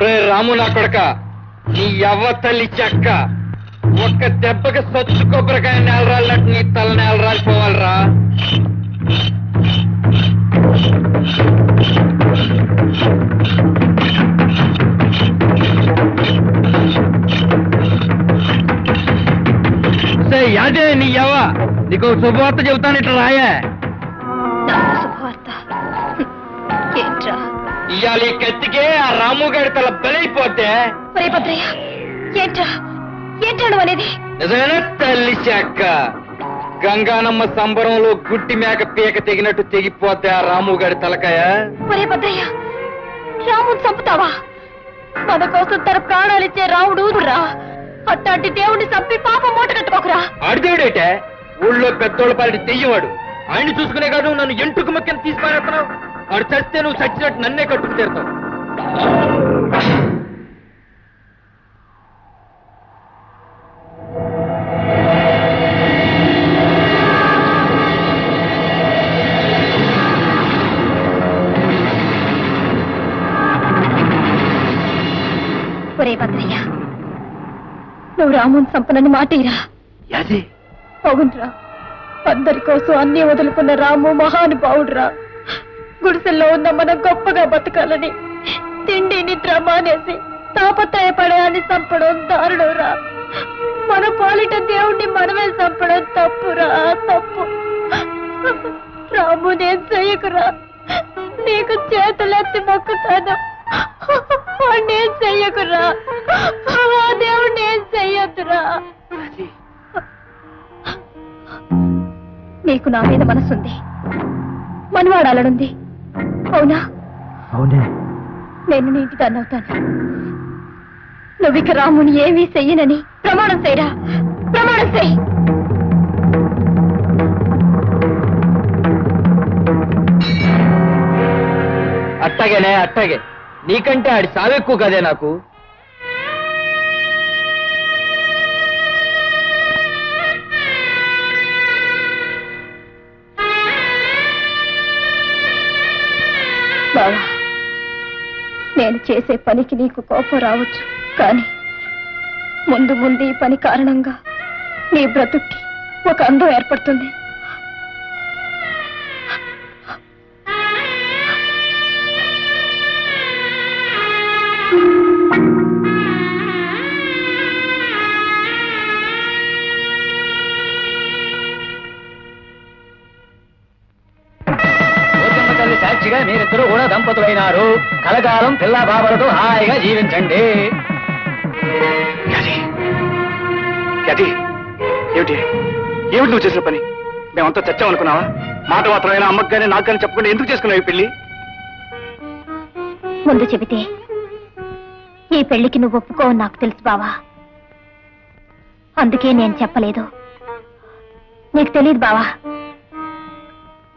రే రాము నా కొడక నీ యవ్వ తల్లి చెక్క ఒక్క దెబ్బకి సొచ్చు కొబ్బరికాయ నేలరాలినట్టు నీ తల నేలరాలిపోవాలిరా. యాదే నీ యవ్వ నీకు శుభవార్త చెబుతాను ఇట్లా రాయే. ఇవాళ ఈ కత్తికే ఆ రాము గారి తల బలైపోతే ఒరే భద్రయ్య ఏంట్రా అనేది? నిజమేనా తల్లి చెక్క గంగానమ్మ సంబరంలో గుట్టి మేక పీక తెగినట్టు తెగిపోతే ఆ రాము గారి తలకాయ? ఒరే భద్రయ్య రాముని చంపుతావా? మన కోసం తన ప్రాణాలిచ్చే రాముడు రా అట్టాంటి దేవుడిని చంపి పాప మూట కట్టుకోకురా. ఆడిదేవుడేటే ఊళ్ళో పెద్దోళ్ళ పాలిటి తెయ్యవాడు ఆయన చూసుకునే కాదు నన్ను ఎంటుకు మక్కని తీసుకునేస్తున్నావు ఆడు చస్తే నువ్వు చచ్చినట్టు నన్నే కట్టుకు తీరుతావు ఒరే భద్రయ్య నువ్వు రాముని చంపనని మాటేరా? అవునరా అందరి కోసం అన్ని వదులుకున్న రాము మహానుభావుడురా. గుడిసెల్లో ఉన్న మనం గొప్పగా బతకాలని తిండి నిద్ర మానేసి తాపత్రయపడయాన్ని చంపడం దారుణంరా. మన పాలిట దేవుణ్ణి మనమే చంపడం తప్పురా తప్పు. రాము నేను చెయ్యకురా. నీకు చేతులెత్తి మొక్కుతాను. నేను చెయ్యకురా. దేవుడు నేను చెయ్యొద్దురా. నీకు నా మీద మనసుంది. మనవాడాలనుంది. అవునా? అవునే. నేను నీకు దాన్ని అవుతాను. నువ్విక రాముని ఏమీ చెయ్యనని ప్రమాణం చేయరా? ప్రమాణం చెయ్యి. అట్టగేనే అట్టగే. నీకంటే ఆడి సావెక్కువ కదే నాకు. బావా నేను చేసే పనికి నీకు కోపం రావచ్చు కానీ ముందు ముందు ఈ పని కారణంగా నీ బ్రతుక్కి ఒక అందం ఏర్పడుతుంది. దంపతులైనారు. కలకాలం పిల్ల బాబలతో హాయిగా జీవించండి. ఏమిటి? ఏమిటి నువ్వు చేసిన పని? మేమంతా చచ్చామనుకున్నావా మాట మాత్రమైనా అమ్మకు కానీ నాకు కానీ చెప్పకుండా ఎందుకు చేసుకున్నావు ఈ పెళ్ళి ముందు చెబితే ఈ పెళ్ళికి నువ్వు ఒప్పుకోవని నాకు తెలుసు బావా. అందుకే నేను చెప్పలేదు. నీకు తెలియదు బావా.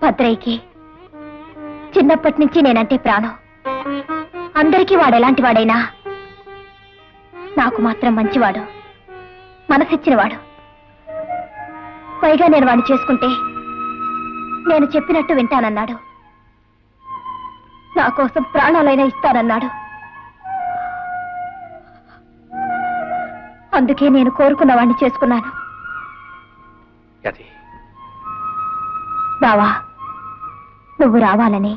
భద్రయ్యకి చిన్నప్పటి నుంచి నేనంటే ప్రాణం. అందరికీ వాడు ఎలాంటి వాడైనా నాకు మాత్రం మంచివాడు మనసిచ్చినవాడు. పైగా నేను వాడిని చేసుకుంటే నేను చెప్పినట్టు వింటానన్నాడు. నా కోసం ప్రాణాలైనా ఇస్తానన్నాడు. అందుకే నేను కోరుకున్న వాడిని చేసుకున్నాను. బావా నువ్వు రావాలని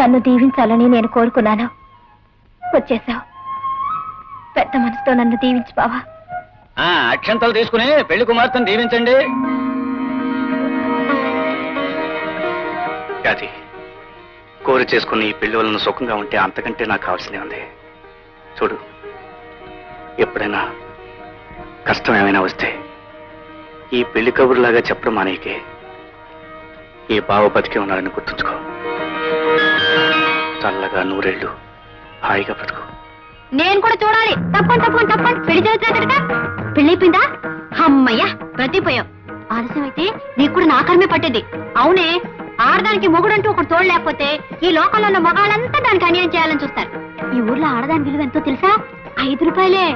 నన్ను దీవించాలని నేను కోరుకున్నాను. వచ్చేసావు. పెద్ద మనసుతో నన్ను దీవించు బావా. అక్షంతలు తీసుకుని పెళ్ళి కుమార్తెను దీవించండి. అది కోరి చేసుకుని ఈ పెళ్ళి వలన సుఖంగా ఉంటే అంతకంటే నాకు కావాల్సిందే ఉంది. చూడు ఎప్పుడైనా కష్టం ఏమైనా వస్తే ఈ పెళ్ళి కబుర్లాగా చెప్పడం మానేకే ఈ బావ బతికే ఉన్నాడని గుర్తుంచుకో. చల్లగా నూరేళ్ళు హాయిగా బతుకు. నేను కూడా చూడాలి. తప్పండి తప్పని తప్పని. పెళ్ళి చదువుతున్నా పెళ్ళైపోయిందా? అమ్మయ్యా బ్రతిపోయావు ఆలస్యం అయితే నీకు కూడా నాకరమే పట్టేది. అవునే ఆడదానికి మొగుడంటూ ఒకటి తోడు లేకపోతే ఈ లోకంలో ఉన్న మగాళ్ళంతా దానికి అన్యాయం చేయాలని చూస్తారు. ఈ ఊర్లో ఆడదాని విలువ ఎంతో తెలుసా? ఐదు రూపాయలే.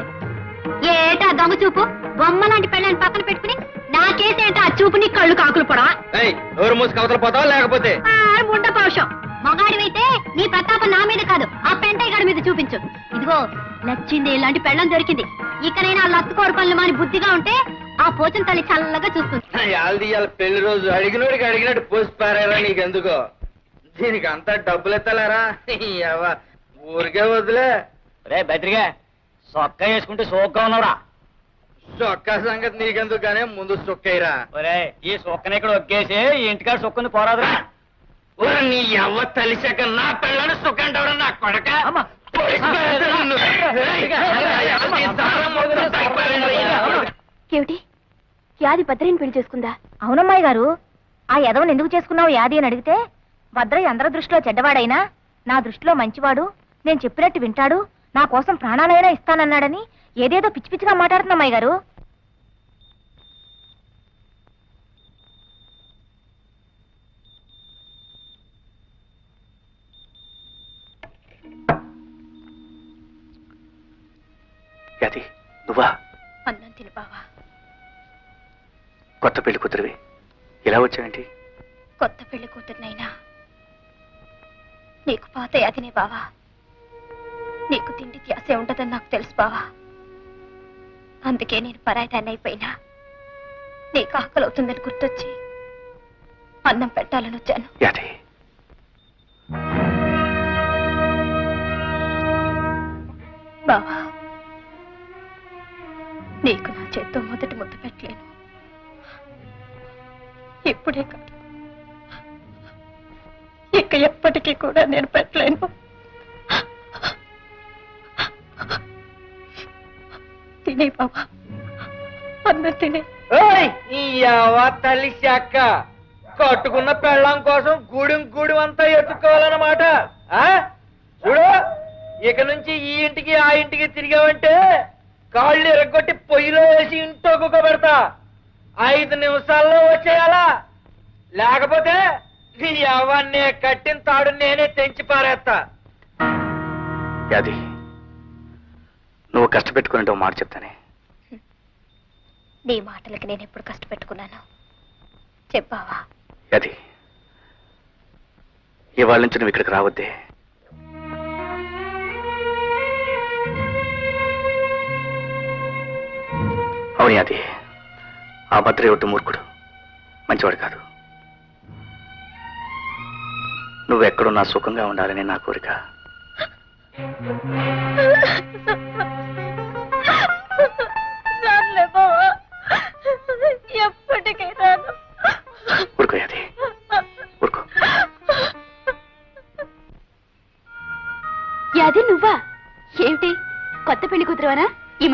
ఏటా దొంగ చూపు? బొమ్మ లాంటి పెళ్ళని పక్కన పెట్టుకుని నాకేసేంటా ఆ చూపు నీ కళ్ళు కాకులు పొడవా? ఏయ్, నోరు మూసి కవతలు పోతావా లేకపోతే? ఆ, ముండ పౌషం మగాడివైతే నీ ప్రతాపం నా మీద కాదు ఆ పెంటయ్య గారి మీద చూపించు. ఇది ఇదిగో నచ్చింది ఇలాంటి పెళ్ళం దొరికింది. ఇకనైనా ఆ లత్తుకోరు పనులు మాని బుద్ధిగా ఉంటే ఆ పోచన తల్లి చల్లగా చూస్తుంది. పెళ్ళి రోజు అడిగినోడికి అడిగినట్టు పోసి పారారా నీకెందుకో? దీనికి అంతా డబ్బులు ఎత్తలేరా ఊరికే వదిలే రే బెదిరిగా సొక్క వేసుకుంటే సోగ్గా ఉన్నావురా. చొక్కా సంగతి నీకెందుకు కానీ ముందు సొక్కైరా ఒరే ఈ సొక్కని ఇక్కడ ఒక్కేసి ఈ ఇంటికాడ సొక్కుంది పోరాదురా నీ ఎవ్వ తలిశాక నా పిల్లని సుఖంటాడు నా కొడక. ఏమిటి యాది భద్రని పెళ్ళి చేసుకుందా అవునమ్మాయి గారు ఆ యదవని ఎందుకు చేసుకున్నావు యాది అని అడిగితే భద్రయ్య అందరి దృష్టిలో చెడ్డవాడైనా నా దృష్టిలో మంచివాడు నేను చెప్పినట్టు వింటాడు నా కోసం ప్రాణాలైనా ఇస్తానన్నాడని ఏదేదో పిచ్చి పిచ్చిగా మాట్లాడుతున్నమ్మాయి గారు. అది నువ్వా? అన్నం తిను బావా. కొత్త పెళ్ళి కూతురివి. ఇలా వచ్చావేంటి? కొత్త పెళ్ళి కూతుర్నైనా. నీకు పాత యాదినే బావా. నీకు తిండి ధ్యాసే ఉండదని నాకు తెలుసు బావా. అందుకే నేను పరాయిదాన్ని అయిపోయినా నీకు ఆకలి అవుతుందని గుర్తొచ్చి అన్నం పెట్టాలని వచ్చాను. యాది. బావా నీకు నా చేత్తో మొదటి ముద్దు పెట్టలేను. ఇప్పుడే కాదు. ఇక ఎప్పటికీ కూడా నేను పెట్టలేను. తినే బావా అన్నం తినే. ఓయ్, ఈ యవ్వ తల్లి శాఖ. కట్టుకున్న పెళ్ళం కోసం గూడెం గూడెం అంతా ఎత్తుకోవాలన్నమాట ఆ? చూడు ఇక నుంచి ఈ ఇంటికి ఆ ఇంటికి తిరిగావంటే కాళ్ళు ఎరగొట్టి పొయ్యిలో వేసి ఇంట్లో కుక్క పెడతా ఐదు నిమిషాల్లో వచ్చేయాలా? లేకపోతే నీ యవ్వన్నే కట్టిన తాడు నేనే తెంచి పారేస్తా నువ్వు కష్టపెట్టుకుని మాట చెప్తానే. నీ మాటలకి నేను ఎప్పుడు కష్టపెట్టుకున్నాను? చెప్పావా? యాది ఇవాళ నుంచి నువ్వు ఇక్కడికి రావద్దే. అవును యాది ఆ భద్రే ఒట్టు మూర్ఖుడు మంచివాడు కాదు. నువ్వెక్కడున్నా సుఖంగా ఉండాలని నా కోరిక.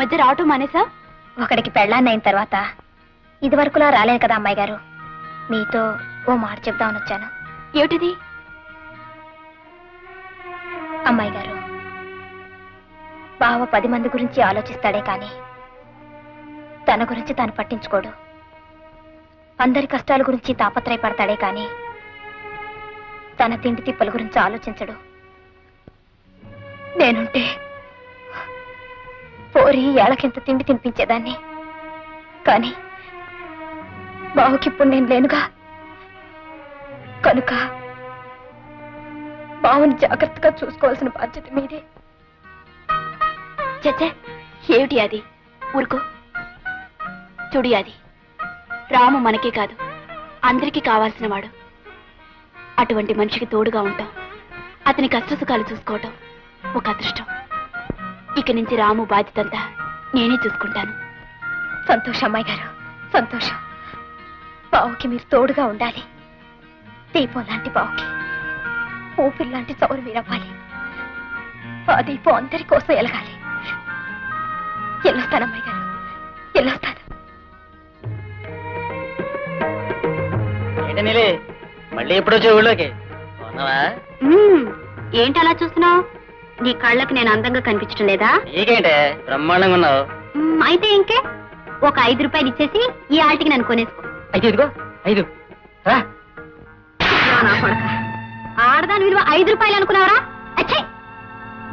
మధ్య రావటం మానేసా? ఒకడికి పెళ్ళాన్నైన తర్వాత ఇది వరకులా కదా అమ్మాయి గారు. మీతో ఓ మాట చెప్దామని వచ్చాను. ఏమిటిది? అమ్మాయి గారు బావ పది మంది గురించి ఆలోచిస్తాడే కానీ తన గురించి తాను పట్టించుకోడు. అందరి కష్టాల గురించి తాపత్రయపడతాడే కానీ తన తిండి తిప్పల గురించి ఆలోచించడు. నేనుంటే పోరి ఏళ్ళకింత తిండి తినిపించేదాన్ని? కానీ బావుకిప్పుడు నేను లేనుగా. కనుక బావుని జాగ్రత్తగా చూసుకోవాల్సిన బాధ్యత మీదే. చచ్చే ఏమిటి అది? ఊరుకో. చూడు అది రాము మనకే కాదు అందరికీ కావాల్సిన వాడు. అటువంటి మనిషికి తోడుగా ఉంటాం. అతని కష్టసుఖాలు చూసుకోవటం ఒక అదృష్టం. ఇక నుంచి రాము బాధ్యతంతా నేనే చూసుకుంటాను. సంతోషం అమ్మాయి గారు సంతోషం. బావుకి మీరు తోడుగా ఉండాలి. దీపం లాంటి బావుకి ఊపిరి లాంటి చౌరు మీరవ్వాలి ఆ దీపం అందరి కోసం ఎలగాలి. వెళ్ళొస్తాను అమ్మాయి గారు వెళ్ళొస్తాను నీలి? మళ్ళీ ఎప్పుడు ఉన్నావా ఏంటి అలా చూస్తున్నావు? నీ కళ్ళకి నేను అందంగా కనిపించడం లేదా? నీకేంటే? బ్రహ్మాండంగా ఉన్నావు. అయితే ఇంకే ఒక ఐదు రూపాయలు ఇచ్చేసి ఈ ఆటికి నన్ను కొనేసుకో. అయితే ఇదిగో ఐదు. రా. నా కొడక. ఆడదాని విలువ ఐదు రూపాయలు అనుకున్నావరా? అచ్చే!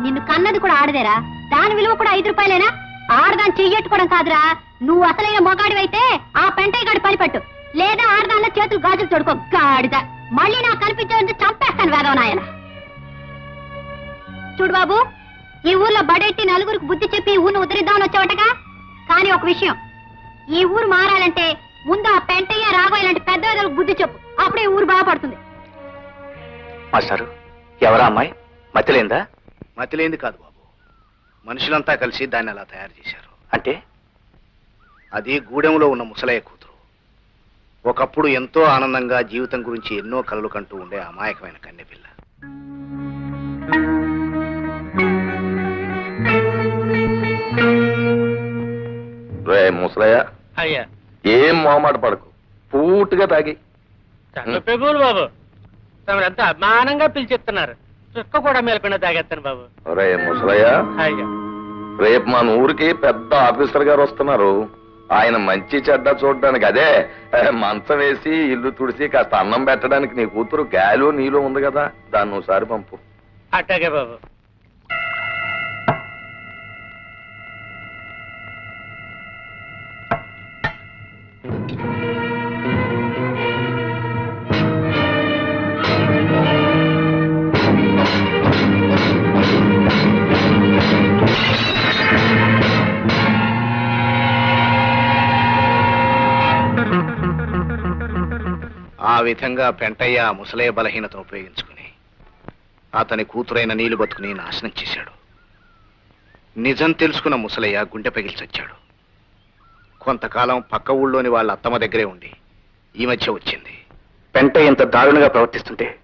నిన్ను కన్నది కూడా ఆడదేరా. దాని విలువ కూడా ఐదు రూపాయలేనా? ఆడదాన్ని చెయ్యట్టుకోవడం కాదురా. నువ్వు అసలైన మొగాడివైతే ఆ పెంటయ్య గాడి పని పట్టు. లేదా ఆడదానిలో చేతులు గాజులు తోడుకో గాడిద. మళ్ళీ నాకు కనిపించే చంపేస్తాను వేదవ నాయన చూడు బాబు ఈ ఊర్లో బడెట్టి నలుగురికి బుద్ధి చెప్పి ఊరిని ఉద్ధరిద్దామని వచ్చావటగా? కానీ ఒక విషయం ఈ ఊరు మారాలంటే ముందు ఆ పెంటయ్య రాఘవ ఇలాంటి పెద్ద పెద్దలకు బుద్ధి చెప్పు. అప్పుడే ఊరు బాగుపడుతుంది. మాస్టారు ఎవరా అమ్మాయి? మతిలేందా మతిలేంది కాదు బాబు. మనుషులంతా కలిసి దాన్ని అలా తయారు చేశారు. అంటే? అది గూడెంలో ఉన్న ముసలయ్య కూతురు. ఒకప్పుడు ఎంతో ఆనందంగా జీవితం గురించి ఎన్నో కలలు కంటూ ఉండే అమాయకమైన కన్నెపిల్ల. మొహమాట పడకు. పూర్తిగా తాగి. ప్రభువులు బాబు తమరంతా అభిమానంగా పిలిచిస్తున్నారు చుక్క కూడా మేలకుండా తాగేస్తాను బాబు. రే ముసలయ్య. రేపు మన ఊరికి పెద్ద ఆఫీసర్ గారు వస్తున్నారు. ఆయన మంచి చెడ్డ చూడడానికి అదే మంచం వేసి ఇల్లు తుడిసి కాస్త అన్నం పెట్టడానికి నీ కూతురు గాలు నీలో ఉంది కదా. దాన్ని ఒకసారి పంపు. అట్టాగే బాబు. ఆ విధంగా పెంటయ్య ఆ ముసలయ్య బలహీనతను ఉపయోగించుకుని అతని కూతురైన నీళ్ళు బతుకుని నాశనం చేశాడు. నిజం తెలుసుకున్న ముసలయ్య గుండె పగిల్చొచ్చాడు కొంతకాలం పక్క ఊళ్ళోని వాళ్ళ అత్తమ్మ దగ్గరే ఉండి ఈ మధ్య వచ్చింది. పెంట ఇంత దారుణంగా ప్రవర్తిస్తుంటే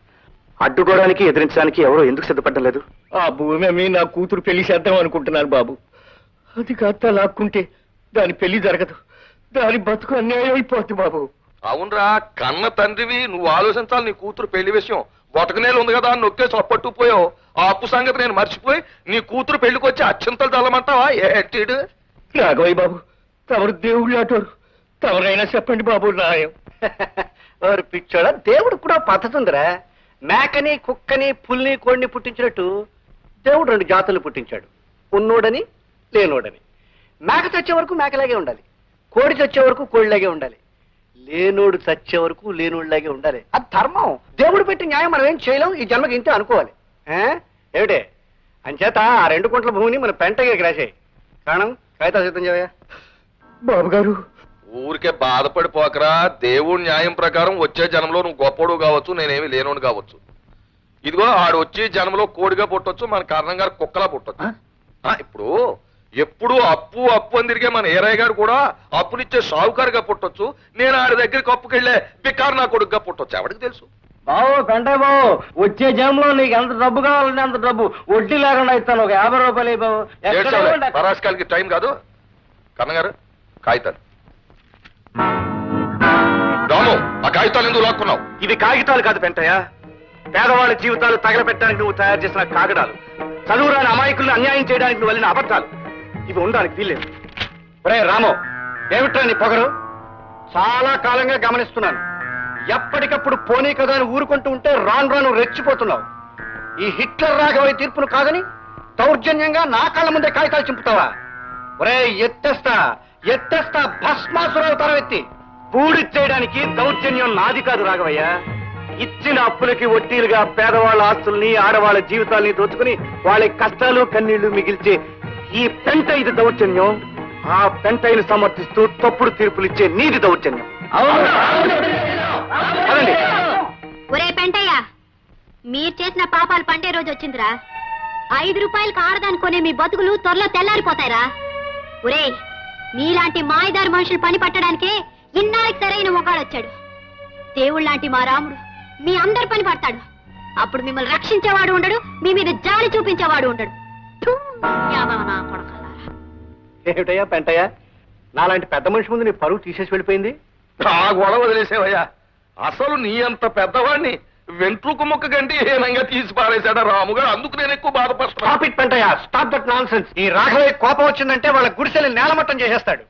అడ్డుకోవడానికి ఎదిరించడానికి ఎవరో ఎందుకు సిద్ధపడడం లేదు? ఆ భూమి అమ్మి నా కూతురు పెళ్ళి చేద్దాం అనుకుంటున్నాను బాబు. అది కాస్త లాక్కుంటే దాని పెళ్ళి జరగదు. దాని బతుకు అన్యాయం అయిపోద్ది బాబు. అవునరా కన్న తండ్రివి నువ్వు ఆలోచించాలి నీ కూతురు పెళ్ళి విషయం. బొటకనేలు ఉంది కదా అని నొక్కేసి అప్పట్టుకుపోయావు. ఆ అప్పు సంగతి నేను మర్చిపోయి నీ కూతురు పెళ్ళికి వచ్చి అత్యంతలు చల్లమంటావా ఏటీడు రాఘవయ్య బాబు తమరు దేవుళ్ళు అటోరు. తమరైనా చెప్పండి బాబు న్యాయం. వారు పిచ్చోడ దేవుడు కూడా పద్ధతి ఉందిరా మేకని కుక్కని పుల్ని కోడిని పుట్టించినట్టు దేవుడు రెండు జాతులు పుట్టించాడు. ఉన్నోడని లేనోడని. మేక చచ్చే వరకు మేకలాగే ఉండాలి. కోడి చచ్చే వరకు కోడిలాగే ఉండాలి. లేనోడు చచ్చే వరకు లేనోడిలాగే ఉండాలి. అది ధర్మం. దేవుడు పెట్టి న్యాయం మనం ఏం చేయలేం ఈ జన్మకి ఇంతే అనుకోవాలి. ఏ? ఏమిటే? అంచేత ఆ రెండు కుంట్ల భూమిని మన పెంటగా రాసాయి. కారణం? కాగితా సిద్ధం చేయవయ్యా? బాబు గారు ఊరికే బాధపడిపోకరా. దేవుడి న్యాయం ప్రకారం వచ్చే జన్మలో నువ్వు గొప్పడు కావచ్చు నేనేమి లేనోడు కావచ్చు. ఇదిగో ఆడు వచ్చి జన్మలో కోడిగా పుట్టొచ్చు మన కారణం గారు కుక్కలా పుట్టొచ్చు. ఆ, ఇప్పుడు ఎప్పుడు అప్పు అప్పు అని తిరిగే మన ఏరయ్య గారు కూడా అప్పునిచ్చే సావుకారుగా పుట్టొచ్చు. నేను ఆడి దగ్గరికి అప్పుకెళ్ళే బికారు నా కొడుకుగా పుట్టొచ్చు. ఎవరికి తెలుసు? బాబు పెంటయ్య బాబు వచ్చే జన్మలో నీకు ఎంత డబ్బు కావాలంటే అంత డబ్బు. వడ్డీ లేకుండా ఇస్తాను. ఒక యాభై రూపాయలు ఉండ- పరాస్కాలకి టైం కాదు. కన్నగారు కాగితాలు. రాము ఆ కాగితాలు ఎందుకు లాక్కున్నావు? ఇవి కాగితాలు కాదు పెంటయ్య. పేదవాళ్ళ జీవితాలు తగలబెట్టడానికి నువ్వు తయారు చేసిన కాగడాలు చదువురాని అమాయకులను అన్యాయం చేయడానికి నువ్వు వెళ్ళిన అబద్ధాలు. ఇవి ఉండడానికి వీల్లేదు. ఒరే రాము ఏమిట్రా నీ పొగరు? చాలా కాలంగా గమనిస్తున్నాను. ఎప్పటికప్పుడు పోనీ కదా అని ఊరుకుంటూ ఉంటే రాను రాను రెచ్చిపోతున్నావు. ఈ హిట్లర్ రాఘవయ్య తీర్పును కాదని దౌర్జన్యంగా నా కాళ్ళ ముందే కాగితాలు చింపుతావా? ఒరే ఎత్తేస్తా ఎత్తేస్తా భస్మాసురవుతారా ఎత్తి. పూడి చేయడానికి దౌర్జన్యం నాది కాదు రాఘవయ్య. ఇచ్చిన అప్పులకి వడ్డీలుగా పేదవాళ్ళ ఆస్తుల్ని ఆడవాళ్ళ జీవితాల్ని దోచుకుని వాళ్ళ కష్టాలు కన్నీళ్ళు మిగిల్చి ఈ పెంట ఇది దౌర్జన్యం ఆ పెంటైని సమర్థిస్తూ తప్పుడు తీర్పులు ఇచ్చే నీది దౌర్జన్యం ఒరే పెంటయ్య మీరు చేసిన పాపాలు పండే రోజు వచ్చిందిరా. ఐదు రూపాయలకు ఆడదాని కొనే మీ బతుకులు త్వరలో తెల్లారిపోతాయిరా. ఒరే మీలాంటి మాయదారి మనుషులు పని పట్టడానికే ఇన్నాళ్ళకి సరైన మొగాడొచ్చాడు దేవుళ్ళలాంటి మా రాముడు మీ అందరి పని పడతాడు. అప్పుడు మిమ్మల్ని రక్షించేవాడు ఉండడు మీ మీద జాలి చూపించేవాడు ఉండడు. ఏమిటయ్యా పెంటయ్యా? నాలాంటి పెద్ద మనిషి ముందు నీ పరువు తీసేసి వెళ్ళిపోయింది? ఆ గొడవ వదిలేసేవయ్యా. అసలు నీ అంత పెద్దవాడిని వెంట్రుకు ముక్క కంటే హీనంగా తీసి పారేశాడా రాముగారు? అందుకు నేను ఎక్కువ బాధపడుతున్నా. స్టాప్ ఇట్ పెంటయ్యా. స్టాప్ దట్ నాన్ ఈ రాఘవయ్య కోపం వచ్చిందంటే వాళ్ళ గుడిసెలు నేలమట్టం చేసేస్తాడు.